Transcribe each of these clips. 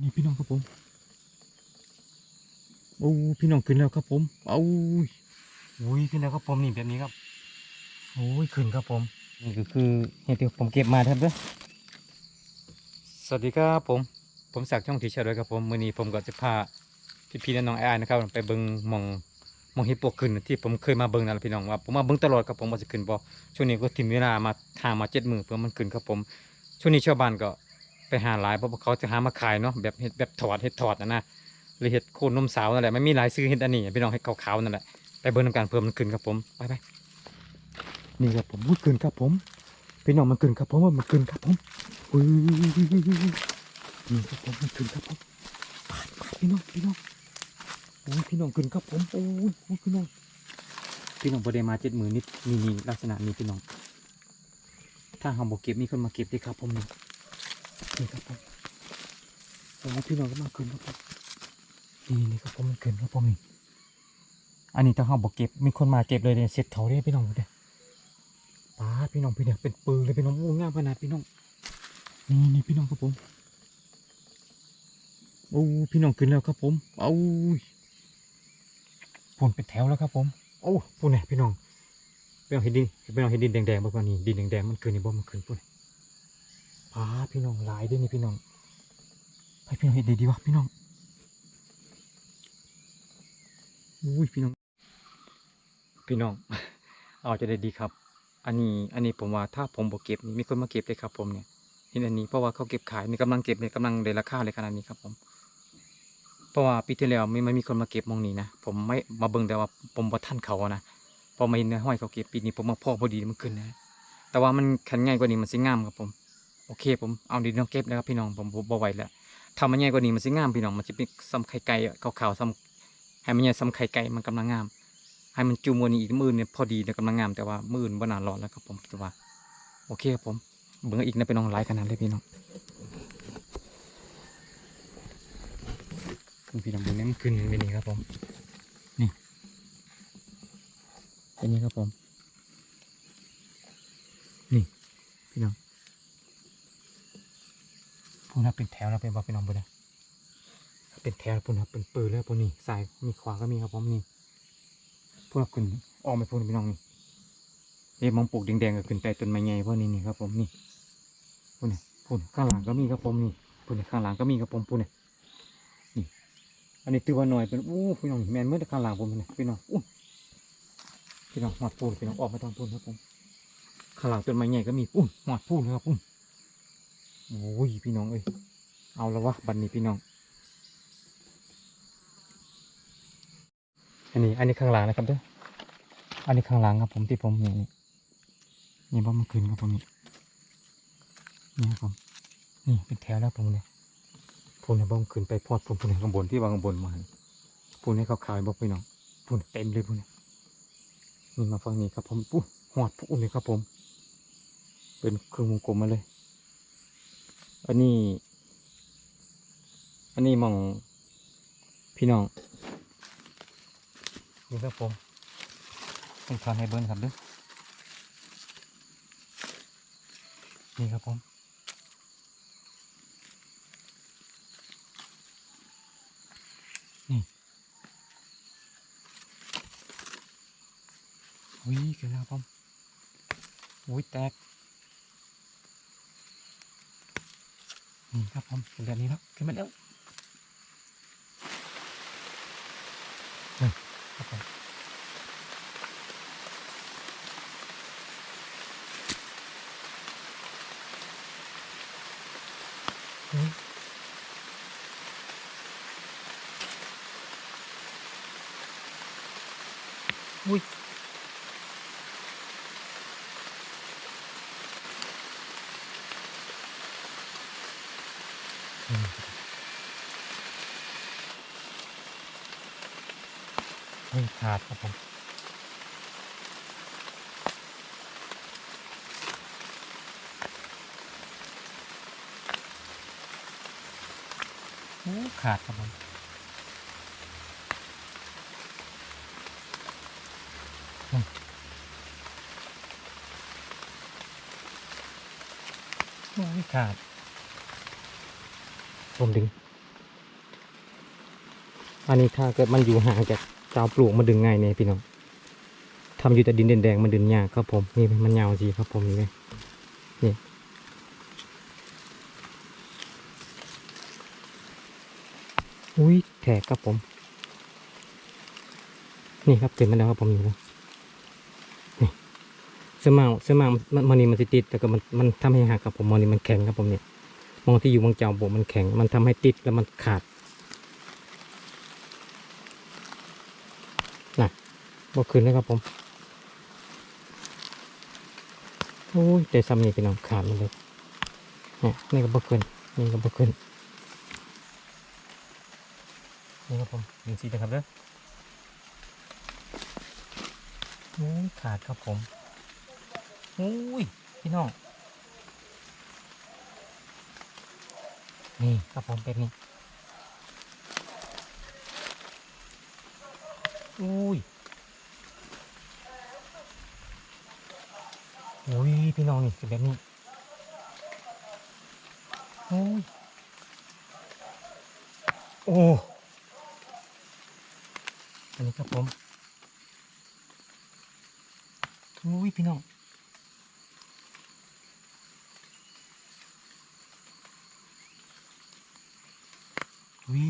นี่พี่น้องครับผมโอ้พี่น้องขึ้นแล้วครับผมเอาโอ้ยขึ้นแล้วครับผมนี่แบบนี้ครับโอ้ยขึ้นครับผม นี่ก็คือเห็ดที่ผมเก็บมาครับเด้อสวัสดีครับผม ผมสักดิ์ช่องทีเชอร์ด้วยครับผมมื้อนี้ผมก็จะพาพี่พี่ๆและน้องไอ้ายนะครับ ไปเบิ่งหมองหมองเห็ดปวกขึ้นที่ผมเคยมาเบิ่งนั่นแหละพี่น้องว่าผมมาเบิ่งตลอดครับผมว่าจะขึ้นบ่ช่วงนี้ก็ทิ้งเวลามาทางมาเจ็ดมือเพื่อมันขึ้นครับผมช่วงนี้ชาวบ้านก็ ไปหาหลายเพราะเขาจะหามาขายเนาะแบบเห็ดแบบถอดเห็ดถอดนะนะหรือเห็ดโคนนมสาวนั่นแหละไม่มีหลายซื้อเห็ดอันนี้พี่น้องเห็ดขาวๆนั่นแหละไปเบิ่งนำการเพิ่มมันขึ้นครับผมไปไปนี่ครับผมมันขึ้นครับผมพี่น้องมันขึ้นครับผมว่ามันขึ้นครับผมอุ้ยนี่ครับผมมันขึ้นครับผมปาดปาดพี่น้องพี่น้องโอ้ยพี่น้องขึ้นครับผมโอ้ยโอ้ยพี่น้องพี่น้องประเดมาเจ็ดมือนิดนี่นี่ลักษณะนี้พี่น้องถ้าหาบกเก็บมีคนมาเก็บดีครับผมนี่ นี่ครับผมโอ้พี่น้องก็มาขึ้นครับผมนี่นี่ครับผมมันขึ้นครับผมนี่อันนี้ถ้าหาบเก็บมีคนมาเก็บเลยเนี่ยเสร็จเขาได้พี่น้องเด้อป้าพี่น้องพี่เนี่ยเป็นปืนเลยพี่น้องโอ้งามขนาดพี่น้องนี่นี่พี่น้องครับผมโอ้พี่น้องขึ้นแล้วครับผมเอาผลเป็นแถวแล้วครับผมโอ้พูดเนี่ยพี่น้องพี่น้องเห็นดินพี่น้องเห็นดินแดงๆบ่ก่อนนี่ดินแดงๆมันขึ้นนี่บ่มันขึ้นปุ่น พาพี่น้องหลายด้วยนี่พี่น้องให้พี่น้องเห็นดีๆวะพี่น้องอุ้ยพี่น้อง พี่น้อง เอาจะได้ดีครับ อันนี้อันนี้ผมว่าถ้าผมบ่เก็บนี่มีคนมาเก็บเลยครับ ผมเนี่ยเห็นอันนี้เพราะว่าเขาเก็บขายนี่กำลังเก็บเลยกำลังได้ราคาเลยขนาดนี้ครับ ผม เพราะว่าปีที่แล้วไม่ไม่มีคนมาเก็บมองนี้นะผมไม่มาเบิ่งแต่ว่าผมบ่ทันเขาอะนะพอมาเห็นในห้อยเขาเก็บปีนี้ผมมาพ่อพอดีมันขึ้นนะแต่ว่ามันขันง่ายกว่านี้มันสิงามครับผม โอเคผมเอาดีน้องเก็บแล้วครับพี่น้องผมผมบ่ไหวแล้วถ้ามันใหญ่กว่านี้มันสิงามพี่น้องมันจะเป็นซ้ำไข่ไก่ขาวๆซ้ำให้มันใหญ่ซ้ำไข่ไก่มันกำลังงาม ให้มันจูมวันนี้อีกมือเนี่ยพอดีเนี่ยกำลังงามแต่ว่ามื่นบ่นานร้อนแล้วครับผมคิดว่า โอเคครับผมเบิ่งอีกนะพี่น้องหลายขนาดเลยพี่น้องพี่น้องบนนี่มันขึ้นไปนี่ครับผมเป็นนี้ครับผม นี่พี่น้อง พูนับเป็นแถวแล้วเป็นบอพี่น้องบุญนะเป็นแถวพูนับเป็นปืนแล้วพูนี่สายมีขวาก็มีครับผมนี่พูนับขึ้นออกไปพูนพี่น้องนี่เอ๊มองปลูกแดงๆก็ขึ้นไปต้นไม้ใหญ่พราะนี่นี่ครับผมนี่พูนี่พูนข้างหลังก็มีครับผมนี่พูนี่ข้างหลังก็มีครับผมพูนี่นี่ อันนี้ตือว่าหน่อยเป็นอู้พี่น้องแมนเมื่อข้างหลังผมนี่พี่น้องอู้พี่น้องหอดพูนพี่น้องออกมาทางพูนครับผมข้างหลังต้นไม้ใหญ่ก็มีปุ้นหอดพูนเลยครับปุ้น โอ้ยพี่น้องเอ้ยเอาแล้ววะบันนี้พี่น้อง อันนี้ อันนี้ข้างหลังนะครับเด้ออันนี้ข้างหลังครับผมที่ผมนี่นี่นี่บ่มันขึ้นครับผมนี่นี่ครับผมนี่เป็นแถวแล้วผมเนี่ยพูนเนี่ยบ่มันขึ้นไปพอดพูนพูนข้างบนที่วางข้างบนมาพูนให้เขาขายบ่พี่น้องพูนเต็มเลยพูนเนี่ยนี่มาฝั่งนี้ครับผมปุ๊หอดปุ๊เลยครับผม เป็นเครื่องวงกลมมาเลย อันนี้ อันนี้มองพี่น้องนี่ครับผมต้องทานให้เบิ้ลครับด้อนี่ครับผมอุ้ยเกิดแล้วครับผมอุ้ยแตก นี่ครับผมเป็นแบบนี้แล้วขึ้นมาแล้วนี่ครับผมอุ้ยอุ้ย อืม ไม่ขาดครับผมโอ้ขาดครับผมอืมโอ้ขาดผมดึง อันนี้ถ้าเกิดมันอยู่ห่างจาก เจ้าปลูกมันดึงง่ายเนี่ยพี่น้องทำอยู่แต่ดินแดงๆมันดึงยากครับผมนี่มันยาวสิครับผมนี่เลยนี่อุ้ยแขกครับผม นี่ครับเต็มมาแล้วครับผมนี่นะนี่เสื้อมาเสื้อมามันมันนี่มันติดแต่ก็มันมันทำให้หักครับผมมันนี่มันแข็งครับผมเนี่ยมองที่อยู่บางเจ้าบกมันแข็ง มันทำให้ติดแล้วมันขาด บ่ขึ้นนะครับผม โอ้ยแต่ซ้ำนี่พี่น้องขาดมันเลยนี่นี่ก็บ่ขึ้นนี่ก็บ่ขึ้นนี่ครับผมหนึ่งสีนะครับเด้อโอ้ยขาดครับผมโอ้ยพี่น้อง นี่ครับผมเป็นนี่โอ้ย อ้ยพี่น้องนี่คือแบบนี้โอ้ยโอ้อันนี้ครับผมโอ้ยพี่น้องวิ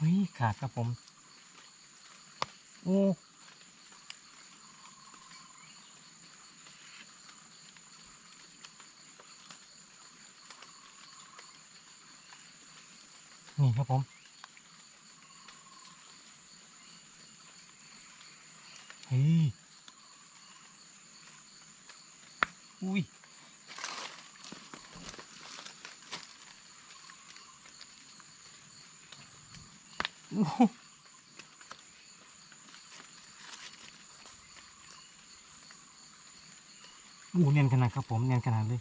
วิขาดครับผม โอ้นี่ครับผมเฮ้ยอุ้ยโอ้โห อู้เนียนขนาดครับผมเนียนขนาดเลย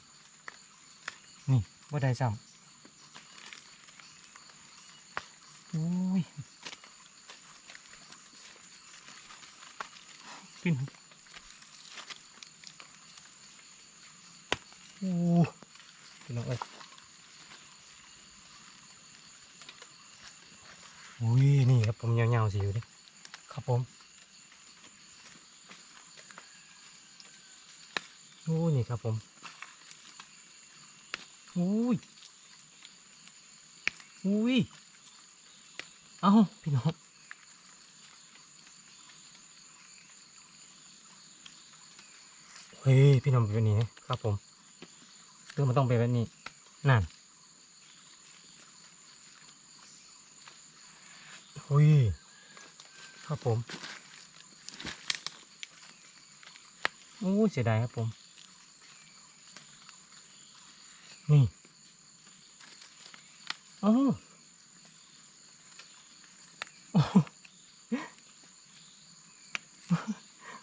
นี่ว่าได้ซ้ำโอ้ยขึ้นโอ้พี่น้องเอ้ยโอ้ยนี่ครับผมยาวๆสิอยู่ดิครับผม โอ้นี่ครับผมโอ้ยโอ้ย เอ้าพี่น้องเฮ้ย พี่น้องเป็นแบบนี้ครับผมเรื่องมันต้องเป็นแบบนี้ นั่นเฮ้ย ครับผมโอ้เสียดายครับผม นี่โอ้โอ้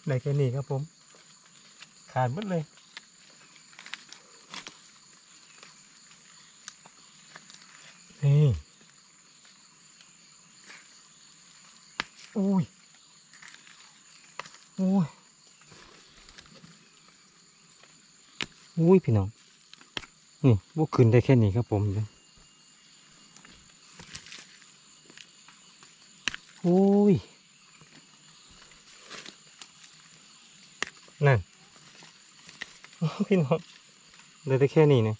ได้แค่นี้ครับผม ขาดหมดเลยนี่โอ้ยโอ้ยอุ้ยพี่น้อง นี่พวกขึ้นได้แค่นี้ครับผมโอ้ย นั่นพี่น้องได้แต่แค่นี้นะ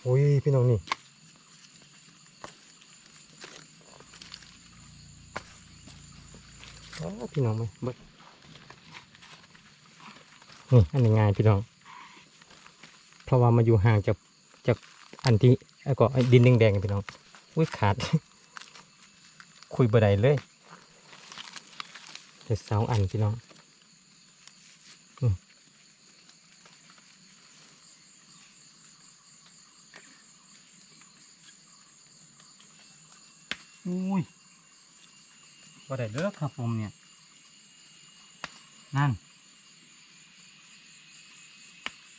โอ้ย พี่น้องนี่ โอ้ พี่น้องไหมเบิดนี่อันนี้ง่ายพี่น้อง เพราะว่ามาอยู่ห่างจากจากอันที่ไอ้ก็ไอ้ดินแดงๆพี่น้องอุ้ยขาด คุยบ่ได้เลยแต่เสาอันพี่น้องอืมอุ้ยบ่ได้เลิกครับผมเนี่ย นั่น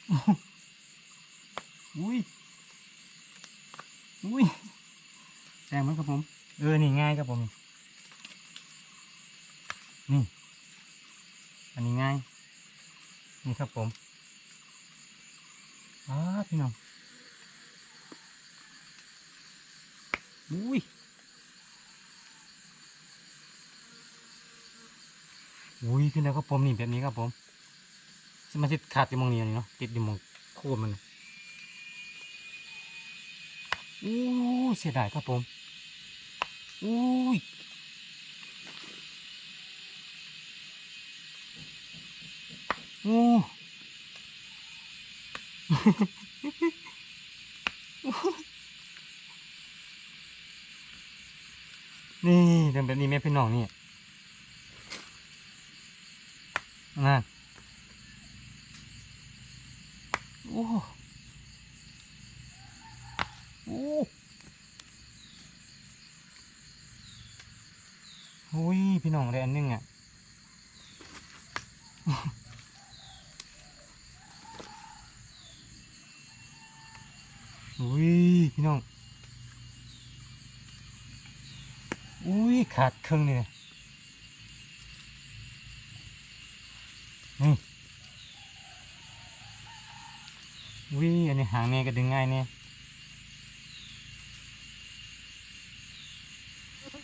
โอ้โหอุ้ย อุ้ยแรงไหมครับผม เออ นี่ง่ายครับผม นี่ อันนี้ง่าย นี่ครับผมอ้าพี่น้องอุ้ย อุ้ยขึ้นแล้วครับผมนี่แบบนี้ครับผมสมาชิกขาดอยู่มองนี้นี่เนาะติดอยู่มองโคนมันอู้เสียดายครับผมอุ้ยโอ้นี่เดินแบบนี้แม่พี่น้องนี่ นะโอ้โอ้โอ้ยพี่น้องได้อันนึงอะอุ้ยพี่น้องอุ้ยขาดครึ่งเลยนี่อุ้ยอันนี้ หางเนี่ยก็ดึงง่ายเนี่ย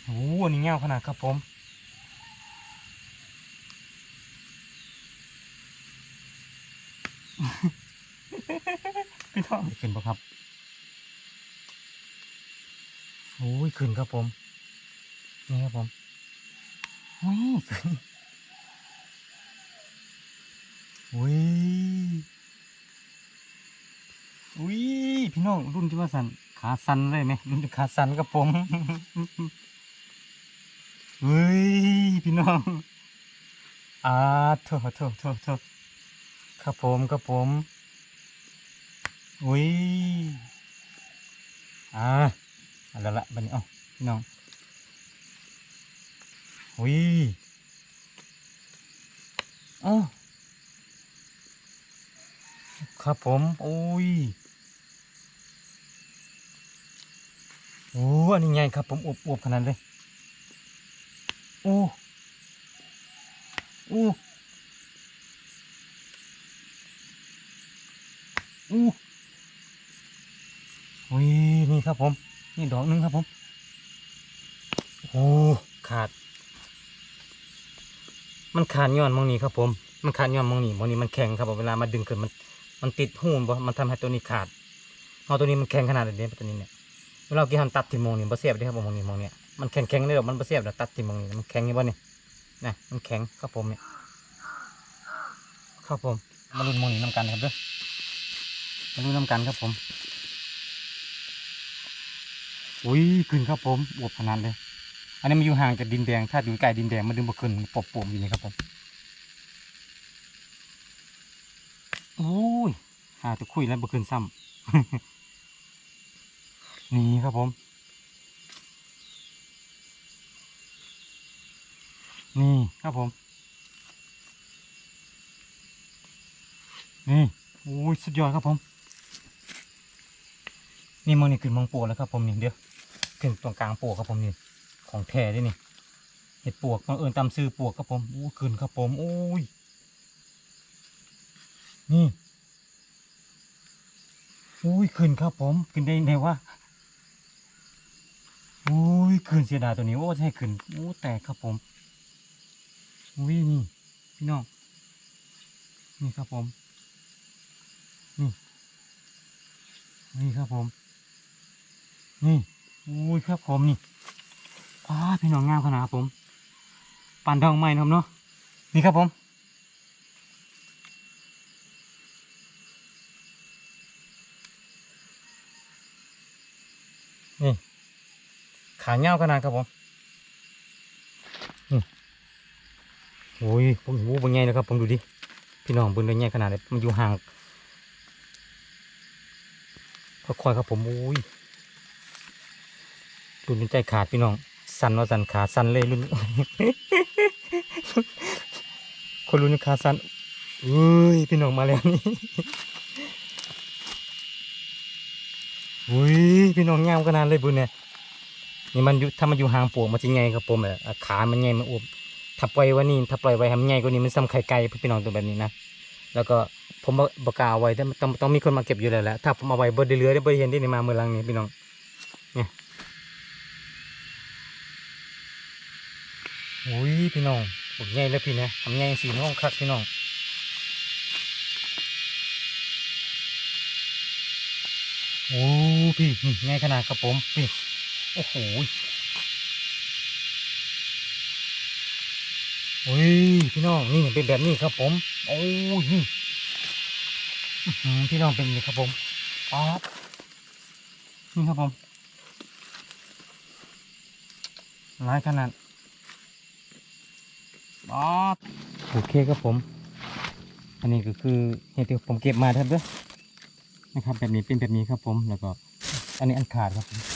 โอ้อันนี้เงาขนาดครับผมพี่น้องขึ้นปะครับโอ้ยขึ้นครับผม นี่ครับผมโอ้ยขึ้นโอ้ย อุ้ยพี่น้องรุ่นที่ว่าสันขาสันเลยไหมรุ่นขาสันกับผมเฮ้ยพี่น้องอ่าโถโถโถโถครับผมครับผมอุ้ยอ่าอาละละบันนี้อ้าพี่น้องอุ้ยอ้าครับผมโอ้ย โอ้อันนี้ไงครับผมอวบอวบขนาดเลยโอ้โอ้โอ้โอ้ยนี่ครับผม นี่ดอกหนึงครับผมโอ้ขาด มันขาดย้อนมองนี้ครับผม มันขาดย้อนมองนี้มองนี้มันแข็งครับผมเวลามาดึงขึ้นมัน มันติดหูมบ่มันทำให้ตัวนี้ขาดเอาตัวนี้มันแข็งขนาดนี้ตัวนี้เนี่ย เวลากี่หันตัดที่มองนี้บ่เสียบด้ครับผมองนี้มองเนี้ยมันแข็งแข็งเลยหรอกมันบ่เสียบแล้วตัดที่มองนี้มันแข็งอยู่บ่เนี่ยนะมันแข็งครับผมเนี่ยครับผมมาลุ้นมองนี้น้ำกันครับเด้อมาลุ้นน้ำกันครับผมอุ้ยขึ้นครับผมอวบขนาดเลย อันนี้มันอยู่ห่างจากดินแดง ถ้าอยู่ใกล้ดินแดงมันดึงบ่ขึ้นปบปวมอยู่นี่ครับผมโอ้ยหาจะคุยแล้วบ่ขึ้นซ้ำ นี่ครับผม นี่ครับผม นี่โอ้ยสุดยอดครับผม นี่มองนี่ขึ้นมองปวกแล้วครับผมนี่เดี๋ยวขึ้นตรงกลางปวกครับผมนี่ของแท้ด้วยนี่เห็ดปวกบังเอิญตามซื้อปวกครับผมโอ้ขึ้นครับผมโอ้ยนี่โอ้ยขึ้นครับผมขึ้นได้ไงวะ โอ้ยขึ้นเสียดายตัวนี้ โอ้ให้ขึ้นโอ้แตกครับผมโอ้ยนี่ พี่น้อง นี่ครับผม นี่ นี่ครับผม นี่อุ้ยครับผมนี่อ้าพี่น้องงามขนาดครับผมปั่นทองไม้นะครับเนาะ นี่ครับผมนี่ ขาเงาขนาดครับผมโอ้ยผมหูเป็นไงนะครับผมดูดิ พี่น้องเบิ่งได้ไงขนาดไหนมันอยู่ห่างค่อยๆครับผมอุ้ยรุนใจขาดพี่น้อง สั่นว่าสั่นขาสั่นเลยรุ่นคนรุ่นขาสั่นเอ้ยพี่น้องมาแล้วนี่อุ้ยพี่น้องงามขนาดเลยบุญเนี่ย นี่มันถ้ามันอยู่ห่างปวกมันจะไงครับผมเอะขามันไงมันอวบถ้าปล่อยไวันนี้ถ้าปล่อยไว้ทำใหญ่กว่านี้มันซ้ำไข่ไก่พี่น้องตัวแบบนี้นะแล้วก็ผมบ่บกล้าเอาไว้แต่ต้องต้องมีคนมาเก็บอยู่แล้วแหละถ้าผมเอาไว้บ่ได้เหลือได้บ่ได้เห็นได้ในมาเมื่อหลังนี้พี่น้องเนี่ยโอ้ยพี่น้องปวดใหญ่แล้วพี่นะทำใหญ่สีน้องคักพี่น้องโอ้พี่นี่ใหญ่ขนาดครับผมพี่ โอ้โหโอ้ยพี่น้องนี่เป็นแบบนี้ครับผม โอ้ยนี่พี่น้องเป็นอย่างนี้ครับผมป๊าบนี่ครับผมร้ายขนาดป๊าบโอเคครับผม อันนี้ก็คือเห็ดที่ผมเก็บมาครับเด้อนะครับ แบบนี้เป็นแบบนี้ครับผมแล้วก็ อันนี้อันขาดครับผม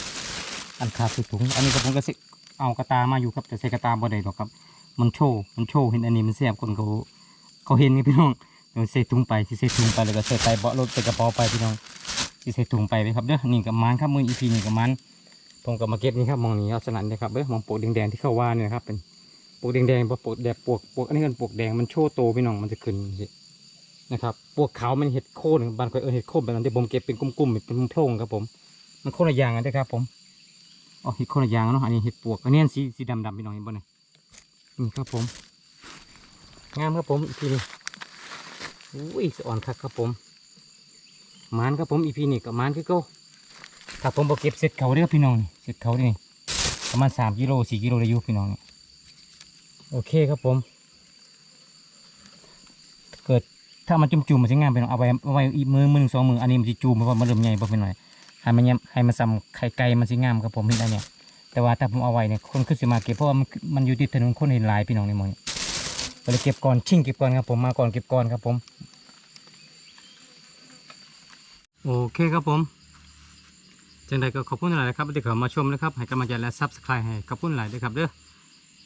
อันขาดคือถุง อันนี้ก็ผมก็สิเอากระตามาอยู่ครับแต่ใส่กระตาบ่ได้หรอกครับ มันโชว์มันโชว์เห็นอันนี้มันแสบคนเขาเขาเห็นนี่พี่น้องเดี๋ยวใส่ถุงไปที่ใส่ถุงไปแล้วก็ใส่ไปเบาะรถใส่กระเป๋าไปพี่น้องที่ใส่ถุงไปเลยครับเด้อนี่กับมันครับมืออีพีนี่กับมันผมก็มาเก็บนี่ครับมองนี่เอาสลันนะครับเด้อมองปลวกแดงๆที่เขาว่าเนี่ยะครับเป็นปลวกแดงๆปลวกแดงปลวกปลวกอันนี้เป็นปลวกแดงมันโชว์โตพี่น้องมันจะขึ้นนะครับปลวกขาวมันเห็ดโค่นบานคอยเออเห็ดโค่นแบบนั้นที่ผมเก็บเป็นกุ้มๆเป็นโพรงครับผม มันโคนละอย่างกันนะครับผม อ๋อเห็ดคนละอย่างเนาะอันนี้เห็ดปวกอันนี้สีสีดำๆพี่น้องเห็นบ่เนี่ยนี่ครับผมงามครับผมอีพีนี้อุ้ยสะอ่อนคักครับผมมานครับผมอีพีนี้กับมานคือเก็ถ้าผมบอกเก็บเสร็จเขาเด้อพี่น้องนี่เสร็จเขานี่ประมาณสามกิโลสี่กิโลได้ยู่พี่น้องนี่โอเคครับผม เกิดถ้ามันจุ่มๆมันจะงามไปน้องเอาไว้เอาไว้อีมือมือหนึ่งสองมืออันนี้มันจะจูมเพราะมันเริ่มใหญ่พอไปหน่อย ให้มันเนี่ยให้มันซ้ำไข่ไก่มันสิงามครับผมเห็นได้เนี่ย แต่ว่าถ้าผมเอาไว้เนี่ยคนขึ้นสิมาเก็บเพราะว่ามันมันอยู่ติดถนนคนเห็นหลายพี่น้องในหมองก็เลยเก็บก่อนชิ่งเก็บก่อนครับผมมาก่อนเก็บก่อนครับผม โอเคครับผมจังใดก็ขอบคุณหลายๆครับที่เข้ามาชมนะครับให้กำลังใจและซับสไครต์ให้ขอบคุณหลายด้วยครับเด้อ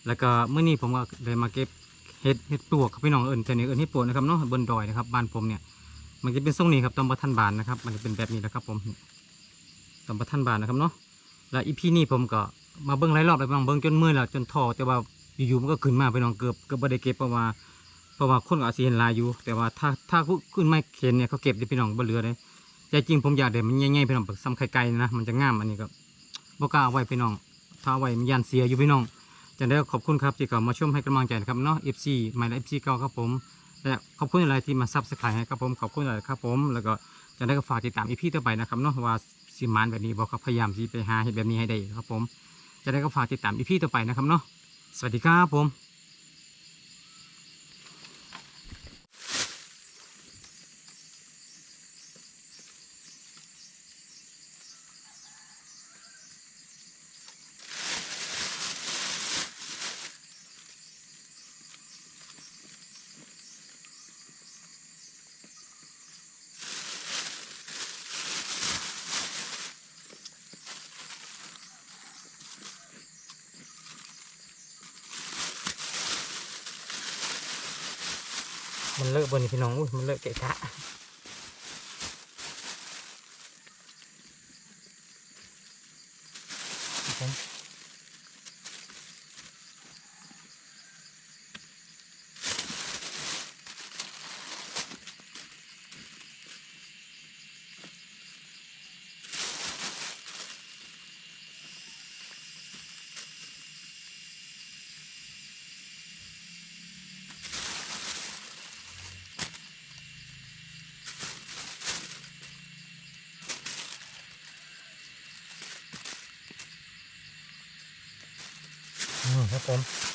แล้วก็เมื่อนี้ผมก็ได้มาเก็บเห็ดเห็ดปลวกครับพี่น้องเอิญแต่นี่เอิญเห็ดปลวกนะครับเนาะบนดอยนะครับบ้านผมเนี่ยมันจะเป็นทรงนี้ครับตอมประทันบานนะครับ มันจะเป็นแบบนี้นะครับผม ตอมประทันบานนะครับเนาะแล้วอีพีนี้ผมก็มาเบิ้งหลายรอบแล้วบางเบิ้งจนมือแล้วจนท้อแต่ว่าอยู่ๆมันก็ขึ้นมาไปน้องเกือบเกือบบ่ได้เก็บเพราะว่าเพราะว่าคนก็อาจสิเห็นลายอยู่ แต่ว่าถ้าถ้าขึ้นไม่เห็นเนี่ยเขาเก็บได้พี่น้องบ่เหลือเลยใจจริงผมอยากได้มันใหญ่ๆพี่น้องแบบซ้ำไข่ไก่นะมันจะงามอันนี้ก็บ่กล้าเอาไว้พี่น้อง ถ้าเอาไว้มันยันเสียอยู่พี่น้องจังได้ก็ขอบคุณครับที่เข้ามาชมให้กำลังใจนะครับเนาะ FC ใหม่และ FC เก่าครับผมและขอบคุณอะไรที่มาซับสไครต์ให้ครับผมขอบคุณอะไรครับผม แล้วก็จังได้ก็ฝากติดตามอีพีต่อไปนะครับเนาะว่า สิมานแบบนี้บอกครับพยายามที่ไปหาเห็ดแบบนี้ให้ได้ครับผม จะได้ก็ฝากติดตามอีพีต่อไปนะครับเนาะสวัสดีครับผม เลอะบนพี่น้องอุ้ยมันเลอะเกะกะ one.